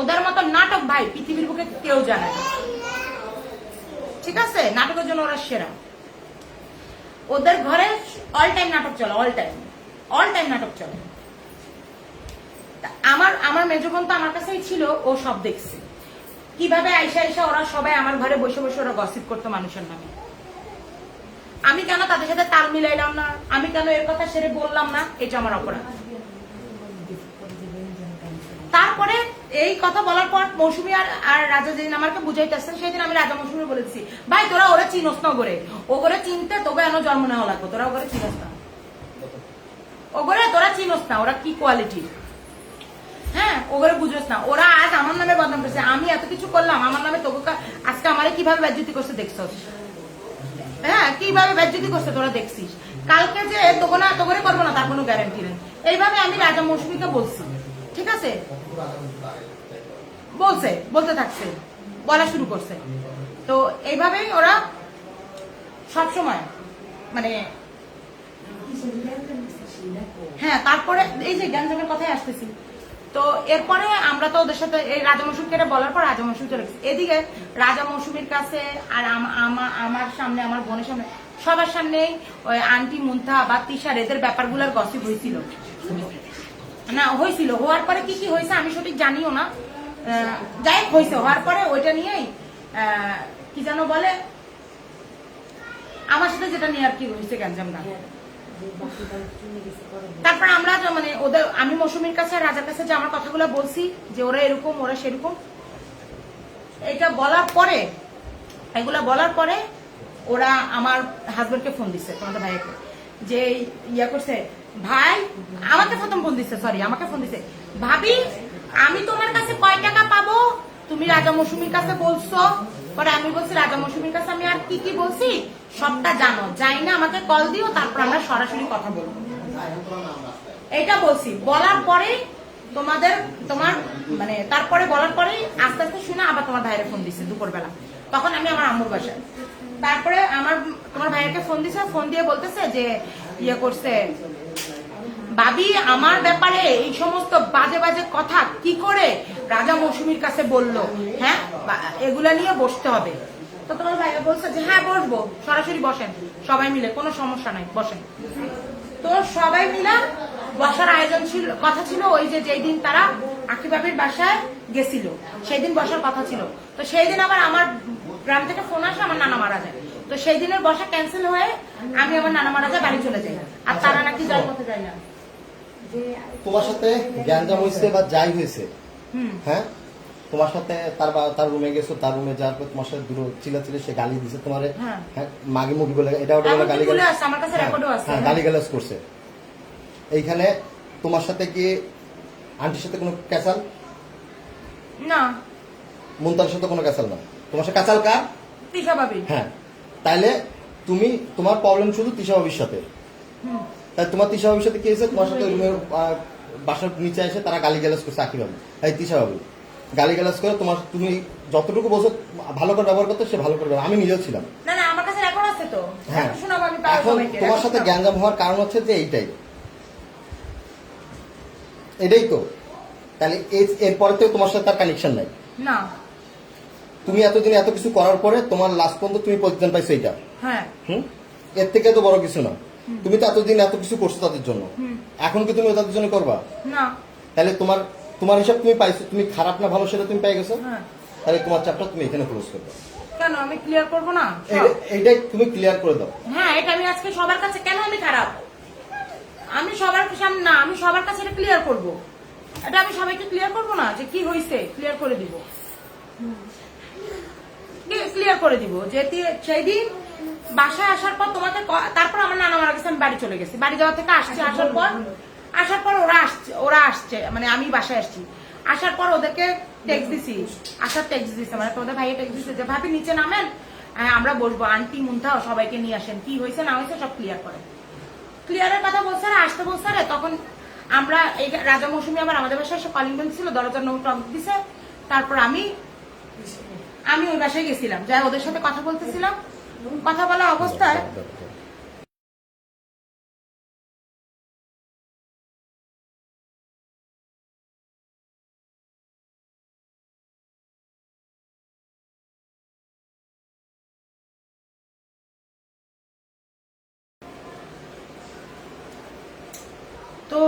ওদের মতো নাটক ভাই পৃথিবীর বুকে কেউ জানে না। ঠিক আছে? নাটকের জন্য ওরা সেরা। ওদের ঘরে অল টাইম নাটক চলে অল টাইম অল টাইম নাটক চলে। আমার আমার মেজ বোন তো আমার কাছেই ছিল, ও সব দেখছে। কীভাবে আইসা আইসা ওরা সবাই আমার ঘরে বসে বসে ওরা গসিপ করতো মানুষের নামে। আমি কেন তাদের সাথে তাল মিলাইলাম না? আমি কেন এর কথা সেরে বললাম না? এটা আমার অপরাধ। তারপরে এই কথা বলার পর মৌসুমি আর আর রাজা যেদিন আমাকে বুঝাইতেছে সেদিন আমি রাজা মৌসুমি বলেছি, ভাই, তোরা ওরা চিনস না করে ওগরে চিনতে তোকে এন জন্ম নেওয়া লাগবে। তোরা ওগরে চিনস না। ওগরে, তোরা চিনস না। ওরা কি কোয়ালিটি হ্যাঁ ওগরে বুঝোস না। ওরা আজ আমার নামে বদনাম করছে। আমি এত কিছু করলাম, আমার নামে তোকে আজকে আমারে কীভাবে বেজ্জতি করছে দেখছস? হ্যাঁ কীভাবে বেজ্জতি করছে তোরা দেখছিস? কালকে যে তোকে না, তোকে করব না, তার কোনো গ্যারান্টি নেই। এইভাবে আমি রাজা মৌসুমীকে বলছি। ঠিক আছে? বলছে, বলতে থাকছে, বলা শুরু করছে। তো এইভাবেই ওরা সব সময় মানে হ্যাঁ তারপরে এই যে গ্যাঞ্জামের কথাই আসতেছি। তো এরপরে আমরা তো ওদের সাথে, এই রাজা মৌসুমকে এটা বলার পর রাজা মৌসুম চলে গেছে। এদিকে রাজা মৌসুমীর কাছে আর আম- আমার সামনে, আমার বোনের সামনে, সবার সামনেই ওই আন্টি মুন্থা বা তিশার এদের ব্যাপারগুলোর গসিপ হয়েছিল না হয়েছিল হওয়ার পরে কি কি হয়েছে আমি সঠিক জানিও না। যাই হয়েছে হওয়ার পরে ওইটা নিয়েই কি যেন বলে আমার সাথে যেটা নিয়ে আর কি হয়েছে গ্যাঞ্জামটা তারপর আমরা মানে ওদের আমি মৌসুমীর কাছে রাজার কাছে যে আমার কথাগুলো বলছি যে ওরা এরকম ওরা সেরকম এটা বলার পরে এগুলা বলার পরে ওরা আমার হাজবেন্ডকে ফোন দিচ্ছে তোমাদের ভাইকে যে ইয়া করছে ভাই আমাকে প্রথম ফোন দিচ্ছে সরি আমাকে ফোন দিচ্ছে ভাবি আমি তোমার কাছে তুমি রাজা মৌসুমীর কাছে বলছো? পরে আমি বলছি, রাজা মৌসুমীর কাছে আমি আর কি কি বলছি? সবটা জানো। যাই না, আমাকে কল দিও, তারপর আমরা সরাসরি কথা বলব। এটা বলছি। বলার পরে তোমাদের, তোমার মানে তারপরে বলার পরে আস্তে আস্তে শুনে আবার তোমার ভাইয়ের ফোন দিচ্ছে দুপুরবেলা। তখন আমি আমার আম্মুর বাসায়। তারপরে আমার, তোমার ভাইয়েরকে ফোন দিছে ফোন দিয়ে বলতেছে যে ইয়ে করছে ভাবি, আমার ব্যাপারে এই সমস্ত বাজে বাজে কথা কি করে রাজা মৌসুমীর কাছে বলল? হ্যাঁ? এগুলা নিয়ে বসতে হবে। তো তোমার ভাইয়া বলছে যে হ্যাঁ বসবো। সরাসরি বসেন। সবাই মিলে, কোনো সমস্যা নাই, বসেন। তো সবাই মিলে বসার আয়োজন ছিল, কথা ছিল ওই যে যেই দিন তারা আকিবাবির বাসায় গেছিল, সেই দিন বসার কথা ছিল। তো সেই দিন আবার আমার গ্রাম থেকে ফোন আসে, আমার নানা মারা যায়। তো সেই দিনের বসা ক্যান্সেল হয়ে আমি আমার নানা মারা যায়, বাড়ি চলে যাই। আর তারা নাকি জল পথে যায় না। তোমার সাথে গ্যাঞ্জাম হয়েছে বা যাই হয়েছে হ্যাঁ? তোমার সাথে তার তার রুমে গেছো তার রুমে যাওয়ার পর তোমার সাথে দূর চিল্লাচিল্লি সে গালি দিছে তোমার হ্যাঁ। হ্যাঁ? মাগি মুগি বলে এটা ওটা বলে গালি বলে আমার কাছে হ্যাঁ, রেকর্ডও আছে। হ্যাঁ গালি গালাজ করছে। এইখানে তোমার সাথে কি আন্টির সাথে কোনো ক্যাসাল না। মুন্তার সাথে কোনো ক্যাসাল না। তোমার সাথে ক্যাসাল কার? তিশা ভাবি। হ্যাঁ। তাইলে তুমি তোমার প্রবলেম শুধু তিশা বাবির সাথে। হুম। তাই তোমার তিশা বাবির সাথে কি হয়েছে? তোমার সাথে রুমের বাসার নিচে এসে তারা গালি গালাজ করছে আকি বাবু এই তিশা বাবু গালি গালাজ করে তোমার তুমি যতটুকু বলছো ভালো করে ব্যবহার করতে সে ভালো করে আমি নিজেও ছিলাম। না না আমার কাছে রেকর্ড আছে তো। হ্যাঁ। এখন তোমার সাথে। গ্যাঞ্জাম হওয়ার কারণ হচ্ছে যে এইটাই। এটাই তো। তাহলে এরপরে তো তোমার সাথে তার কানেকশন নাই। না। তুমি এতদিন এত কিছু করার পরে তোমার লাস্ট পর্যন্ত তুমি পজিশন পাইছো এটা হ্যাঁ। হুম? এর থেকে তো বড় কিছু না। তুমি তো এতদিন এত কিছু করছ তাদের জন্য। এখন কি তুমি তাদের জন্য করবা? না। তাহলে তোমার তোমার হিসাব তুমি পাইছো তুমি খারাপ না ভালো সেটা তুমি পাই গেছো? হ্যাঁ। তাহলে তোমার চাপটা তুমি এখানে ক্লোজ করবে। কেন আমি ক্লিয়ার করব না? সব? তুমি ক্লিয়ার করে দাও। হ্যাঁ এটা আমি আজকে সবার কাছে কেন আমি খারাপ? আমি সবার সামনে না আমি সবার কাছে এটা ক্লিয়ার করব। এটা আমি সবাইকে ক্লিয়ার করব না যে কি হয়েছে ক্লিয়ার করে দিব। ক্লিয়ার করে দিব যে সেই দিন বাসায় আসার পর তোমাকে তারপর আমার নানা মারা গেছে আমি বাড়ি চলে গেছি। বাড়ি যাওয়া থেকে আসছে আসার পর আসার পর ওরা আসছে ওরা আসছে মানে আমি বাসায় আসছি। আসার পর ওদেরকে টেক্সট দিছি। আসার টেক্সট দিছে মানে তোমাদের ভাইয়ে টেক্সট দিছে যে ভাবি নিচে নামেন হ্যাঁ, আমরা বসবো। আন্টি মুন্থাও সবাইকে নিয়ে আসেন। কি হয়েছে না হয়েছে সব ক্লিয়ার করে। ক্লিয়ারের কথা বলছে আর আসতে বলছে রে তখন আমরা এই রাজা মৌসুমি আবার আমাদের বাসায় এসে কলিং বেল ছিল দরজার নৌ টক দিছে। তারপর আমি আমি ওই বাসায় গেছিলাম। যাই ওদের সাথে কথা বলতেছিলাম। কথা বলা অবস্থায় তো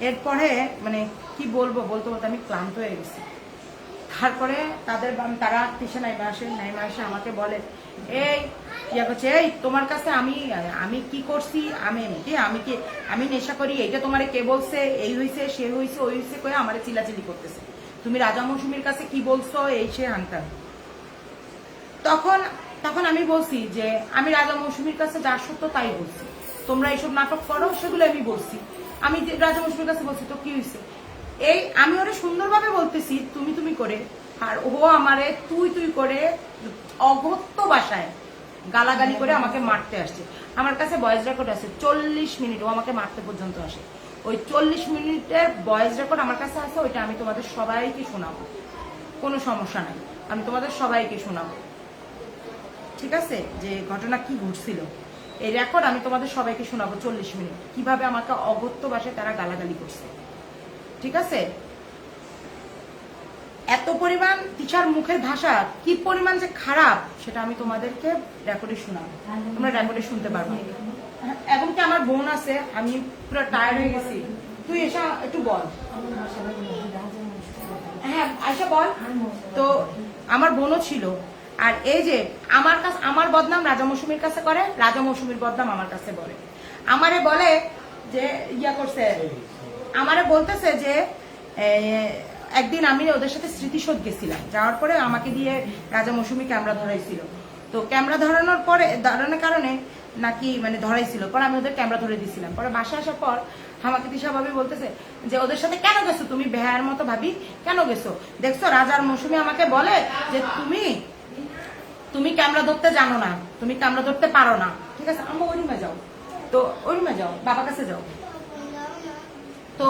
এরপরে মানে কি বলব বলতে বলতে আমি ক্লান্ত হয়ে গেছি। তারপরে তাদের তারা টিসে নাইমা আসে, নাইমা এসে আমাকে বলে, এই, ইয়া করছে, এই, তোমার কাছে আমি আমি কি করছি? আমি কি আমি কি, আমি নেশা করি? এইটা তোমারে কে বলছে? এই হইছে, সে হইছে, ওই হইছে কয়ে আমারে চিলাচিলি করতেছে। তুমি রাজা মৌসুমীর কাছে কি বলছো? এই সে হান্তার তখন তখন আমি বলছি যে, আমি রাজা মৌসুমীর কাছে যা সত্য তাই বলছি। তোমরা এইসব নাটক করো সেগুলো আমি বলছি। আমি রাজা মৌসুমীর কাছে বলছি, তো কি হয়েছে এই, আমি ওরা সুন্দরভাবে বলতেছি, তুমি তুমি করে। আর ও আমারে তুই তুই করে অগত্য বাসায় গালাগালি করে আমাকে মারতে আসছে। আমার কাছে ভয়েস রেকর্ড আছে চল্লিশ মিনিট, ও আমাকে মারতে পর্যন্ত আসে। ওই চল্লিশ মিনিটের ভয়েস রেকর্ড আমার কাছে আছে, ওইটা আমি তোমাদের সবাইকে শোনাবো। কোনো সমস্যা নাই, আমি তোমাদের সবাইকে শোনাবো। ঠিক আছে? যে ঘটনা কি ঘটছিল। এই রেকর্ড আমি তোমাদের সবাইকে শোনাবো চল্লিশ মিনিট। কীভাবে আমাকে অগত্য ভাষায় তারা গালাগালি করছে। ঠিক আছে? এত পরিমাণ টিচার মুখের ভাষা, কি পরিমাণ যে খারাপ, সেটা আমি তোমাদেরকে রেকর্ডে শোনাবো। তোমরা রেকর্ডে শুনতে পারবে। এবং কি আমার বোন আছে, আমি পুরো টায়ার্ড হয়ে গেছি। তুই এসে একটু বল। হ্যাঁ আয়সা বল। তো আমার বোনও ছিল। আর এই যে আমার কাছে, আমার বদনাম রাজা মৌসুমীর কাছে করে, রাজা মৌসুমীর বদনাম আমার কাছে বলে। আমারে বলে যে ইয়া করছে আমারে বলতেছে যে একদিন আমি ওদের সাথে স্মৃতিশোধ গেছিলাম। যাওয়ার পরে আমাকে দিয়ে রাজা মৌসুমী ক্যামেরা ধরাইছিল। তো ক্যামেরা ধরানোর পরে, ধরানোর কারণে নাকি মানে ধরাইছিল, পরে আমি ওদের ক্যামেরা ধরে দিছিলাম। পরে বাসা আসার পর আমাকে দিশা ভাবি বলতেছে যে, ওদের সাথে কেন গেছো? তুমি বেহায়ের মতো ভাবি কেন গেছো? দেখছ, রাজার মৌসুমি আমাকে বলে যে, তুমি তুমি ক্যামেরা ধরতে জানো না, তুমি ক্যামেরা ধরতে পারো না। ঠিক আছে আমরা ওই রুমে যাও। তো ওই রুমে যাও, বাবার কাছে যাও। তো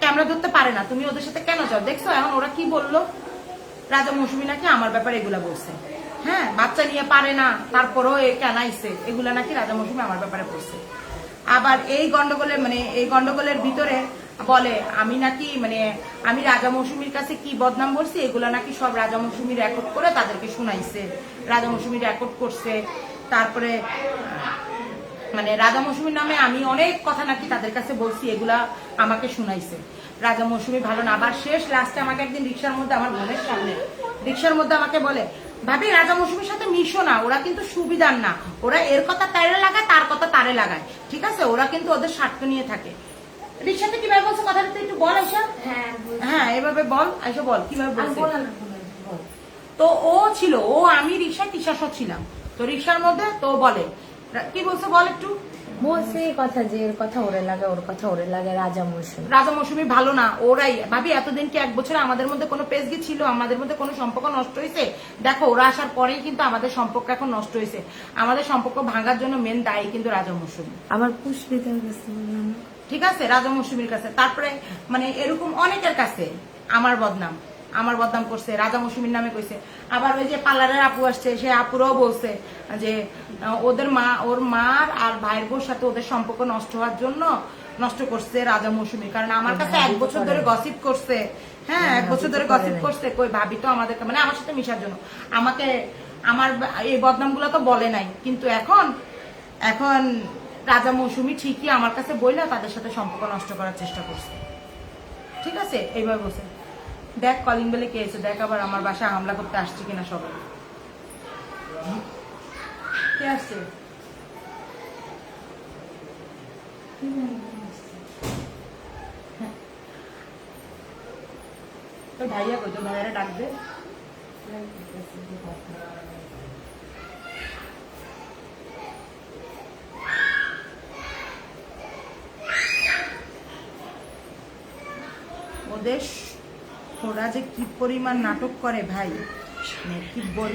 ক্যামেরা ধরতে পারে না। তুমি ওদের সাথে কেন যাও? দেখছ এখন ওরা কি বলল? রাজা মৌসুমী নাকি আমার ব্যাপারে এগুলা বলছে। হ্যাঁ বাচ্চা নিয়ে পারে না, তারপরও এ কেনাইছে। এগুলা নাকি রাজা মৌসুমী আমার ব্যাপারে বলছে। আবার এই গন্ডগোলের মানে এই গন্ডগোলের ভিতরে বলে, আমি নাকি মানে আমি রাজা মৌসুমীর কাছে কি বদনাম বলছি? এগুলা নাকি সব রাজা মৌসুমী রেকর্ড করে তাদেরকে শুনাইছে। রাজা মৌসুমী রেকর্ড করছে। তারপরে মানে রাজা মৌসুমীর নামে আমি অনেক কথা নাকি তাদের কাছে বলছি এগুলা আমাকে শুনাইছে। রাজা মৌসুমী ভালো না আবার শেষ লাস্টে আমাকে একদিন রিক্সার মধ্যে আমার বোনের সামনে রিক্সার মধ্যে আমাকে বলে ভাবি রাজা মৌসুমীর সাথে মিশো না ওরা কিন্তু সুবিধার না। ওরা এর কথা তারে লাগায় তার কথা তারে লাগায়। ঠিক আছে? ওরা কিন্তু ওদের স্বার্থ নিয়ে থাকে। রিক্সাতে কীভাবে বলছো কথাটা তুই একটু বল আইসা হ্যাঁ হ্যাঁ এভাবে বল। আইসা বল কীভাবে বলছে। তো ও ছিল ও আমি রিক্সায় টিশাসও ছিলাম। তো রিক্সার মধ্যে তো বলে কি বলছে বল একটু? বলছে কথা যে এর কথা ওরে লাগে ওর কথা ওরে লাগে রাজা মৌসুম। রাজা মৌসুমি ভালো না ওরাই ভাবি এতদিন কি এক বছরে আমাদের মধ্যে কোনো পেজগি ছিল আমাদের মধ্যে কোনো সম্পর্ক নষ্ট হয়েছে? দেখো ওরা আসার পরেই কিন্তু আমাদের সম্পর্ক এখন নষ্ট হয়েছে। আমাদের সম্পর্ক ভাঙার জন্য মেন দায়ী কিন্তু রাজা মৌসুমি। আবার পুষ্পিতার ঠিক আছে রাজা মৌসুমীর কাছে। তারপরে মানে এরকম অনেকের কাছে আমার বদনাম। আমার বদনাম করছে, রাজা মৌসুমীর নামে কইছে। আবার ওই যে পার্লারের আপু আসছে, সে আপুরাও বলছে যে ওদের মা, ওর মার আর ভাইয়ের বোর সাথে ওদের সম্পর্ক নষ্ট হওয়ার জন্য নষ্ট করছে রাজা মৌসুমী। কারণ আমার কাছে এক বছর ধরে গসিপ করছে। হ্যাঁ এক বছর ধরে গসিপ করছে। কই ভাবি তো আমাদেরকে মানে আমার সাথে মিশার জন্য। আমাকে, আমার এই বদনাম বদনামগুলো তো বলে নাই। কিন্তু এখন এখন রাজা মৌসুমী ঠিকই আমার কাছে বইলা তাদের সাথে সম্পর্ক নষ্ট করার চেষ্টা করছে। ঠিক আছে? এইভাবে বলছে। দেখ কলিং বেলে কে এসে, দেখ আবার আমার বাসায় হামলা করতে আসছে কিনা সবাই। কে আসছে। তোর ভাইয়া ডাকবে। ওদের ওরা যে কি পরিমাণ নাটক করে ভাই? মানে কি বল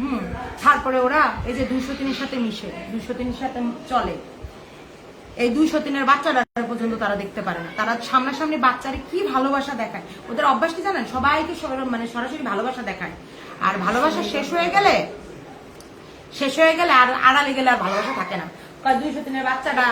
হুম তারপরে ওরা এই যে দুইশো তিনের সাথে মিশে, দুইশো তিনের সাথে চলে। এই দুইশো তিনের বাচ্চারা পর্যন্ত তারা দেখতে পারে না। তারা সামনাসামনি বাচ্চারে কি ভালোবাসা দেখায়। ওদের অভ্যাস কি জানেন? সবাইকে মানে সরাসরি ভালোবাসা দেখায়। আর ভালোবাসা শেষ হয়ে গেলে, শেষ হয়ে গেলে আর আড়ালে গেলে আর ভালোবাসা থাকে না। দুইশো তিনের বাচ্চাটা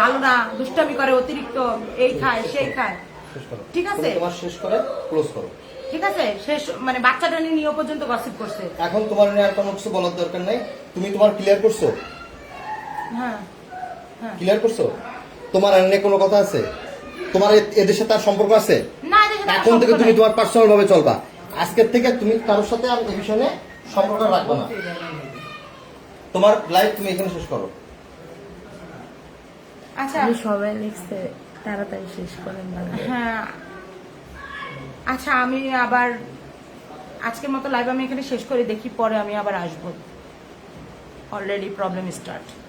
ভালো না, দুষ্টামি করে, অতিরিক্ত এই খায়, সেই খায়। শেষ করো। ঠিক আছে। তোমার শেষ করে ক্লোজ করো। ঠিক আছে শেষ মানে বাচ্চাটা নিয়ে নিয়ে পর্যন্ত গসিপ করছে। এখন তোমার নিয়ে আর কোনো কিছু বলার দরকার নাই। তুমি তোমার ক্লিয়ার করছ? হ্যাঁ হ্যাঁ। ক্লিয়ার করছ? তোমার আর কোনো কথা আছে? তোমার এদের সাথে আর সম্পর্ক আছে? না এদের সাথে এখন থেকে তুমি তোমার পার্সোনাল ভাবে চলবা। আজকের থেকে তুমি কারোর সাথে আর এই বিষয়ে সম্পর্ক রাখবে না। তোমার লাইফ তুমি এখানে শেষ করো। আচ্ছা। আমি সবাই লিখছে। তাড়াতাড়ি শেষ করেন হ্যাঁ। আচ্ছা আমি আবার আজকের মতো লাইভ আমি এখানে শেষ করে, দেখি পরে আমি আবার আসব। Already problem start